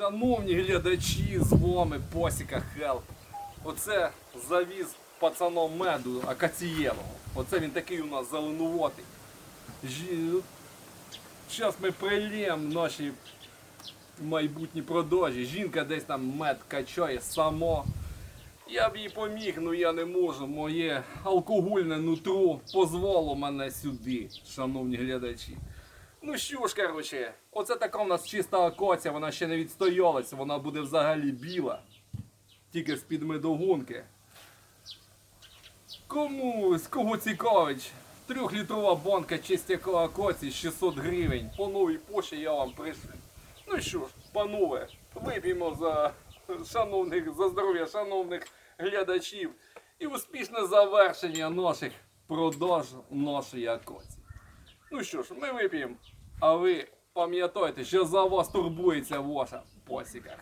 Шановні глядачі, з вами Посіка Хелп. Оце завіз пацаном меду акацієвого. Оце він такий у нас зеленуватий. Зараз ми прильємо наші майбутні продажі. Жінка десь там мед качає само. Я б їй поміг, але я не можу. Моє алкогольне нутро позвало мене сюди, шановні глядачі. Ну що ж, короче, оце така у нас чиста коця, вона ще не відстоялася, вона буде взагалі біла. Тільки з-під медогонки. Комусь, кого цікавить, трьохлітрова банка чистякова коці 600 гривень. По новій пошті я вам пришлю. Ну що ж, панове, вип'ємо за шановних, за здоров'я шановних глядачів і успішне завершення наших продаж нашої акоці. Ну що ж, ми вип'ємо, а ви пам'ятайте, що за вас турбується ваша посіка.